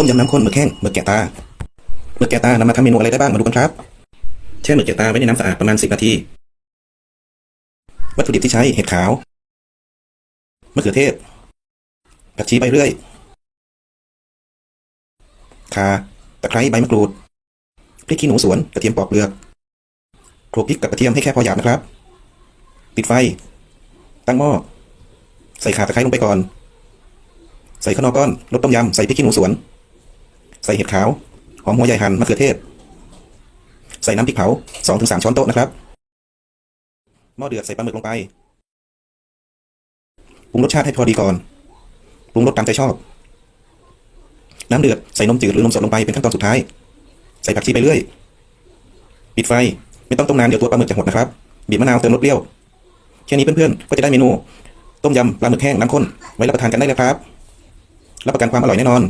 ต้มยำน้ำข้นหมึกแห้งหมึกแกะตาหมึกแกะตานำมาทำเมนูอะไรได้บ้างมาดูกันครับแช่หมึกแกะตาไว้ในน้ำสะอาดประมาณ10นาที วัตถุดิบที่ใช้เห็ดขาวมะเขือเทศผักชีใบเรื่อยข่าตะไคร้ใบมะกรูดพริกขี้หนูสวนกระเทียมปอกเปลือกโขลกพริกกับกระเทียมให้แค่พอหยาบนะครับ ปิดไฟ ตั้งหม้อใส่ข่าตะไคร้ลงไปก่อน ใส่ข้าวนอกก้อนรสต้มยำใส่พริกขี้หนูสวน ใส่เห็ดขาว หอมหัวใหญ่หั่นมะเขือเทศ ใส่น้ำพริกเผาสองถึงสามช้อนโต๊ะนะครับ หม้อเดือดใส่ปลาหมึกลงไปปรุงรสชาติให้พอดีก่อน ปรุงรสตามใจชอบ น้ำเดือดใส่นมจืดหรือนมสดลงไปเป็นขั้นตอนสุดท้าย ใส่ผักชีไปเรื่อย ปิดไฟ ไม่ต้องต้มนานเดี๋ยวตัวปลาหมึกจะหดนะครับ บีบมะนาวเติมรสเปรี้ยว แค่นี้เพื่อนๆ ก็จะได้เมนู ต้มยำปลาหมึกแห้งน้ำข้น ไว้รับประทานกันได้เลยครับ รับประกันความอร่อยแน่นอน